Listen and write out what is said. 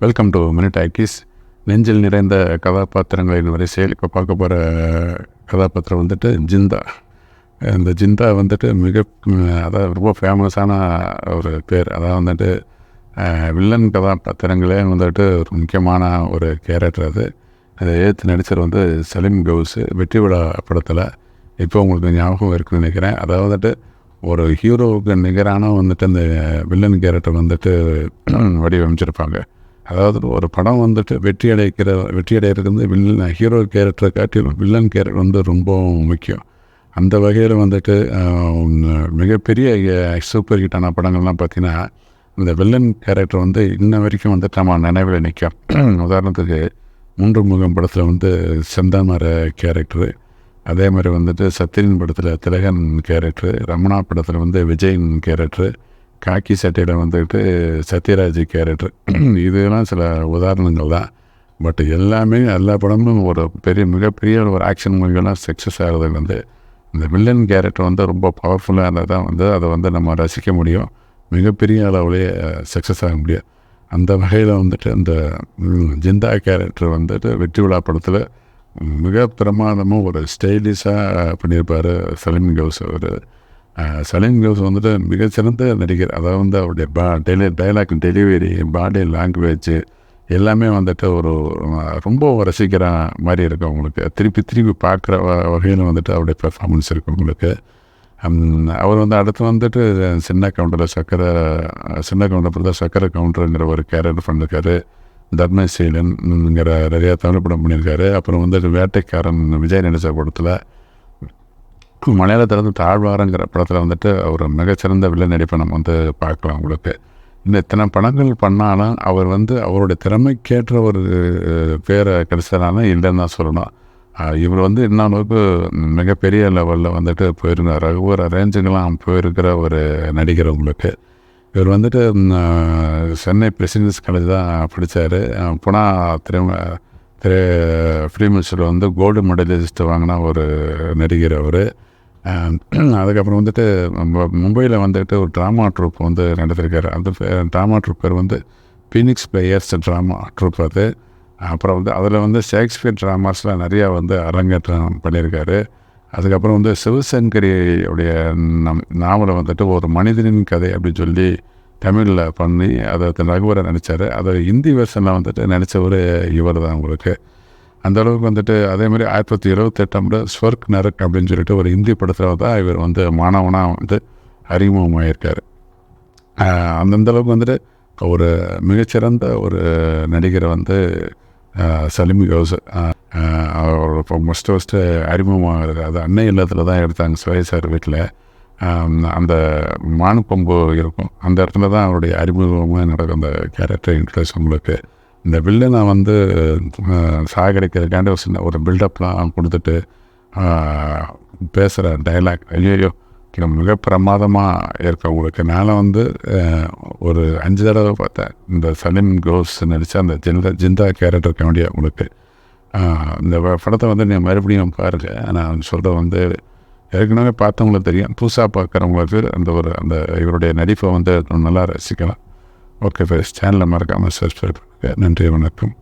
Welcome to minute ஐக்கிஸ் நெஞ்சில் நிறைந்த கதாபாத்திரங்களின் வரிசையில் இப்போ பார்க்க போகிற கதாபாத்திரம் வந்துட்டு ஜிந்தா. இந்த ஜிந்தா வந்துட்டு மிக அதாவது ரொம்ப ஃபேமஸான ஒரு பேர். அதாவது வந்துட்டு வில்லன் கதாபாத்திரங்களே வந்துட்டு ஒரு முக்கியமான ஒரு கேரக்டர் அது. அதை ஏற்று நடிச்சர் வந்து சலீம் கவுஸ் வெற்றி விழா படத்தில். இப்போ உங்களுக்கு ஞாபகம் இருக்குன்னு நினைக்கிறேன். அதாவது வந்துட்டு ஒரு ஹீரோவுக்கு நிகரான வந்துட்டு அந்த வில்லன் கேரக்டர் வந்துட்டு வடிவமைச்சிருப்பாங்க. அதாவது ஒரு படம் வந்துட்டு வெற்றி அடைக்கிற வெற்றி அடைகிறது வந்து வில்லன் ஹீரோ கேரக்டரை காட்டிலும் வில்லன் கேரக்டர் வந்து ரொம்ப முக்கியம். அந்த வகையில் வந்துட்டு மிகப்பெரிய சூப்பர் ஹிட்டான படங்கள்லாம் பார்த்திங்கன்னா இந்த வில்லன் கேரக்டர் வந்து இன்ன வரைக்கும் வந்துட்டு நம்ம நினைவில் நிற்கும் உதாரணத்துக்கு மூன்று முகம் படத்தில் வந்து செந்தாமர கேரக்டரு அதே மாதிரி வந்துட்டு சத்யன் படத்தில் திலகன் கேரக்டரு ரமணா படத்தில் வந்து விஜயின் கேரக்டரு காக்கி சட்டையில் வந்துட்டு சத்யராஜ் கேரக்டர். இதெல்லாம் சில உதாரணங்கள் தான். பட் எல்லாமே எல்லா படமும் ஒரு பெரிய மிகப்பெரிய ஒரு ஆக்ஷன் மூவிகள்லாம் சக்ஸஸ் ஆகிறது வந்து இந்த வில்லன் கேரக்டர் வந்து ரொம்ப பவர்ஃபுல்லாக இருந்தால் தான் வந்து அதை வந்து நம்ம ரசிக்க முடியும். மிகப்பெரிய அளவுலேயே சக்ஸஸ் ஆக முடியும். அந்த வகையில் வந்துட்டு அந்த ஜிந்தா கேரக்டர் வந்துட்டு வெற்றி விழா படத்தில் மிக பிரமாதமாக ஒரு ஸ்டைலிஷாக பண்ணியிருப்பார். சலீம் கவுஸ் அவர். சலீம் கவுஸ் வந்துட்டு மிகச்சிறந்த நடிகர். அதாவது வந்து அவருடைய பா டெலி டைலாக் டெலிவரி பாடி லாங்குவேஜ் எல்லாமே வந்துட்டு ஒரு ரொம்ப ரசிக்கிற மாதிரி இருக்கும் உங்களுக்கு திருப்பி திருப்பி பார்க்குற வகையில் வந்துட்டு அவருடைய பெர்ஃபார்மன்ஸ் இருக்கும் உங்களுக்கு. அவர் வந்து அடுத்து வந்துட்டு சின்ன கவுண்டரில் சக்கரை சின்ன கவுண்டர் படத்தில் சக்கரை கவுண்டருங்கிற ஒரு கேரக்டர் பண்ணியிருக்காரு தர்மசீலன்ங்கிற நிறையா தமிழ் படம் பண்ணியிருக்காரு அப்புறம் வந்துட்டு வேட்டைக்காரன் விஜய் நடித்த படத்தில் மலையாளத்தில் வந்து தாழ்வாரங்கிற படத்தில் வந்துட்டு ஒரு மிகச்சிறந்த வில்லன் நடிப்பை நம்ம வந்து பார்க்கலாம் உங்களுக்கு. இந்த இத்தனை படங்கள் பண்ணாலும் அவர் வந்து அவருடைய திறமைக்கேற்ற ஒரு பேரை கிடைச்சதுனால இல்லைன்னு தான் சொல்லணும். இவர் வந்து இன்னும் அளவுக்கு மிகப்பெரிய லெவலில் வந்துட்டு போயிருந்தார் ரகுவர் ரேஞ்சுக்கெல்லாம் போயிருக்கிற ஒரு நடிகர் உங்களுக்கு. இவர் வந்துட்டு சென்னை பிரசிடென்ஸ் காலேஜ் தான் படித்தார் புனா திரை திரை ஃப்ரீ வந்து கோல்டு மெடலிஸ்ட் வாங்கின ஒரு நடிகர் அவர். அதுக்கப்புறம் வந்துட்டு மும்பையில் வந்துட்டு ஒரு ட்ராமா ட்ரூப் வந்து நடத்திருக்காரு. அந்த ட்ராமா ட்ரூப் பேர் வந்து பீனிக்ஸ் பிளேயர்ஸ் ட்ராமா ட்ரூப் அது. அப்புறம் வந்து அதில் வந்து ஷேக்ஸ்பியர் ட்ராமாஸ்லாம் நிறையா வந்து அரங்கேற்றம் பண்ணியிருக்காரு. அதுக்கப்புறம் வந்து சிவசங்கரி உடைய நம் நாவலை வந்துட்டு ஒரு மனிதனின் கதை அப்படின்னு சொல்லி தமிழில் பண்ணி அதை ரகுவரை நினச்சார் அதை ஹிந்தி வெர்ஷனில் வந்துட்டு நினச்சவர் இவர் தான் உங்களுக்கு. அந்த அளவுக்கு வந்துட்டு அதே மாதிரி ஆயிரத்தி தொள்ளாயிரத்தி இருபத்தெட்டாம் ஸ்வர்க் நரக் அப்படின்னு சொல்லிட்டு ஒரு இந்தி படத்தில் தான் இவர் வந்து மாணவனாக வந்து அறிமுகமாயிருக்கார். அந்தந்த அளவுக்கு வந்துட்டு ஒரு மிகச்சிறந்த ஒரு நடிகரை வந்து ஆஹ் சலீம் கவுஸ் அவர் இப்போ ஃபஸ்ட்டு ஃபஸ்ட்டு அறிமுகமாகிறது அது அன்னை இல்லத்தில் தான் எடுத்தாங்க சுவை சார் வீட்டில் அந்த மானுக்கொம்பு இருக்கும் அந்த இடத்துல தான் அவருடைய அறிமுகமாக நடக்கும் அந்த கேரக்டர் இன்ட்ரெஸ்ட் உங்களுக்கு இந்த வில்லனை வந்து ஆஹ் சாகடிக்கிறதுக்காண்டி ஒரு சின்ன ஒரு பில்டப்லாம் கொடுத்துட்டு பேசுகிற டைலாக் ஐயோ மிக பிரமாதமாக இருக்க. உங்களுக்கு நான் வந்து ஒரு அஞ்சு தடவை பார்த்தேன். இந்த சலீம் கோஸ் நடித்த அந்த ஜிந்தா ஜிந்தா கேரக்டர் வேண்டிய உங்களுக்கு. இந்த படத்தை வந்து நீ மறுபடியும் பாருங்க. நான் சொல்கிறது வந்து ஏற்கனவே பார்த்தவங்களுக்கு தெரியும். புதுசாக பார்க்குறவங்களுக்கு அந்த ஒரு அந்த இவருடைய நடிப்பை வந்து நல்லா ரசிக்கலாம். ஓகே ஃபேஸ் சேனலை மறக்காமல் சப்ஸ்கிரைப் பண்ணுங்கள் நன்றி வணக்கம்